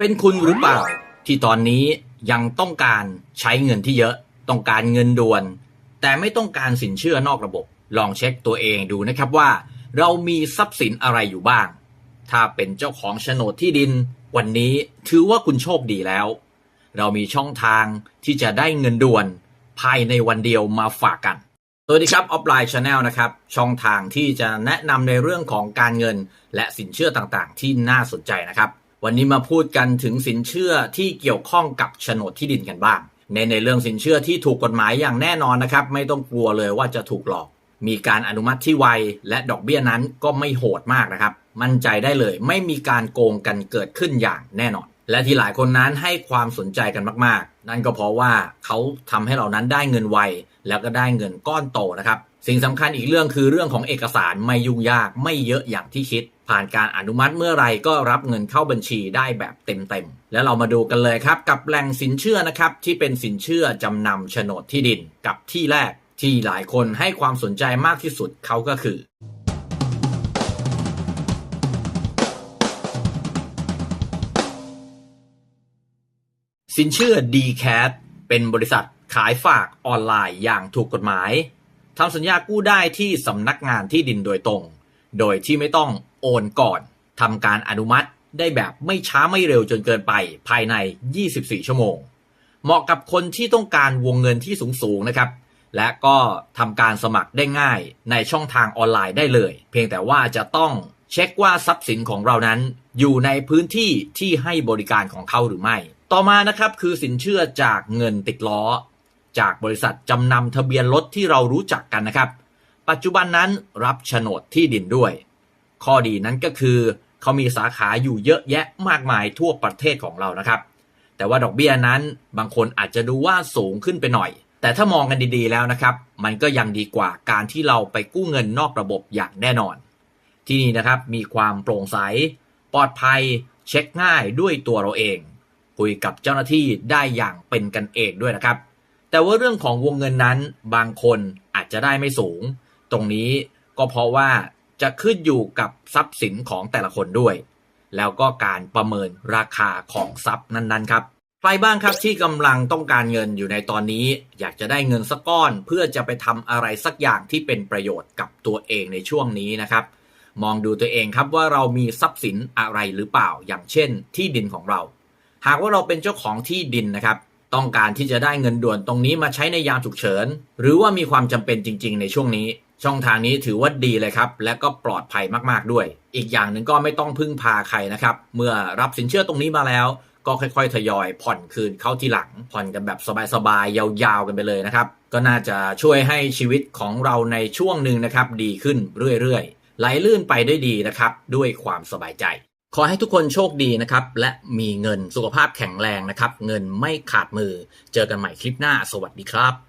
เป็นคุณหรือเปล่า ที่ตอนนี้ยังต้องการใช้เงินที่เยอะ ต้องการเงินด่วน แต่ไม่ต้องการสินเชื่อนอกระบบ ลองเช็คตัวเองดูนะครับว่า เรามีทรัพย์สินอะไรอยู่บ้าง ถ้าเป็นเจ้าของโฉนดที่ดิน วันนี้ถือว่าคุณโชคดีแล้ว เรามีช่องทางที่จะได้เงินด่วน ภายในวันเดียวมาฝากกันสวัสดีครับออฟไลน์ชาแนลนะครับ ช่องทางที่จะแนะนำในเรื่องของการเงิน และสินเชื่อต่างๆ ที่น่าสนใจนะครับ วันนี้มาพูดกันถึงสินเชื่อที่เกี่ยวข้องกับโฉนดที่ดินกันบ้างในในเรื่องสินเชื่อที่ถูกกฎหมายอย่างแน่นอนนะครับ ไม่ต้องกลัวเลยว่าจะถูกหลอก มีการอนุมัติที่ไว และดอกเบี้ยนั้นก็ไม่โหดมากนะครับ มั่นใจได้เลย ไม่มีการโกงกันเกิดขึ้นอย่างแน่นอน และที่หลายคนนั้นให้ความสนใจกันมาก ๆ นั่นก็เพราะว่าเขาทำให้เรานั้นได้เงินไว แล้วก็ได้เงินก้อนโตนะครับ สิ่งสำคัญอีกเรื่องคือเรื่องของเอกสารไม่ยุ่งยากไม่เยอะอย่างที่คิด ผ่านการอนุมัติเมื่อไรก็รับเงินเข้าบัญชีได้แบบเต็มๆ แล้วเรามาดูกันเลยครับ กับแหล่งสินเชื่อนะครับ ที่เป็นสินเชื่อจำนำโฉนดที่ดินกับที่แรก ที่หลายคนให้ความสนใจมากที่สุดเขาก็คือสินเชื่อ d c a t เป็นบริษัทขายฝากออนไลน์อย่างถูกกฎหมาย ทำสัญญากู้ได้ที่สำนักงานที่ดินโดยตรง โดยที่ไม่ต้องโอนก่อนทำการอนุมัติได้แบบไม่ช้าไม่เร็วจนเกินไปภายใน 24 ชั่วโมง เหมาะกับคนที่ต้องการวงเงินที่สูงๆนะครับ และก็ทำการสมัครได้ง่ายในช่องทางออนไลน์ได้เลย เพียงแต่ว่าจะต้องเช็คว่าทรัพย์สินของเรานั้นอยู่ในพื้นที่ที่ให้บริการของเขาหรือไม่ ต่อมานะครับคือสินเชื่อจากเงินติดล้อ จากบริษัทจำนำทะเบียนรถที่เรารู้จักกันนะครับ ปัจจุบันนั้นรับโฉนดที่ดินด้วย ข้อดีนั้นก็คือเขามีสาขาอยู่เยอะแยะมากมายทั่วประเทศของเรานะครับ แต่ว่าดอกเบี้ยนั้นบางคนอาจจะดูว่าสูงขึ้นไปหน่อย แต่ถ้ามองกันดีๆแล้วนะครับ มันก็ยังดีกว่าการที่เราไปกู้เงินนอกระบบอย่างแน่นอน ที่นี่นะครับมีความโปร่งใส ปลอดภัย เช็คง่ายด้วยตัวเราเอง คุยกับเจ้าหน้าที่ได้อย่างเป็นกันเองด้วยนะครับ แต่ว่าเรื่องของวงเงินนั้นบางคนอาจจะได้ไม่สูง ตรงนี้ก็เพราะว่าจะขึ้นอยู่กับทรัพย์สินของแต่ละคนด้วย แล้วก็การประเมินราคาของทรัพย์นั้นๆครับใครบ้างครับที่กำลังต้องการเงินอยู่ในตอนนี้ อยากจะได้เงินสักก้อนเพื่อจะไปทำอะไรสักอย่างที่เป็นประโยชน์กับตัวเองในช่วงนี้นะครับ มองดูตัวเองครับว่าเรามีทรัพย์สินอะไรหรือเปล่าอย่างเช่น ที่ดินของเรา หากว่าเราเป็นเจ้าของที่ดินนะครับ ต้องการที่จะได้เงินด่วนตรงนี้มาใช้ในยามฉุกเฉิน หรือว่ามีความจำเป็นจริง ๆ ในช่วงนี้ ช่องทางนี้ถือว่าดีเลยครับ และก็ปลอดภัยมากๆด้วย อีกอย่างหนึ่งก็ไม่ต้องพึ่งพาใครนะครับ เมื่อรับสินเชื่อตรงนี้มาแล้ว ก็ค่อยๆ ทยอย ผ่อนคืนเข้าทีหลัง ผ่อนกันแบบสบายๆ ยาวๆ กันไปเลยนะครับ ก็น่าจะช่วยให้ชีวิตของเราในช่วงหนึ่งนะครับดีขึ้นเรื่อยๆ ไหลลื่นไปได้ดีนะครับ ด้วยความสบายใจ ขอให้ทุกคนโชคดีนะครับ และมีเงินสุขภาพแข็งแรงนะครับ เงินไม่ขาดมือ เจอกันใหม่คลิปหน้า สวัสดีครับ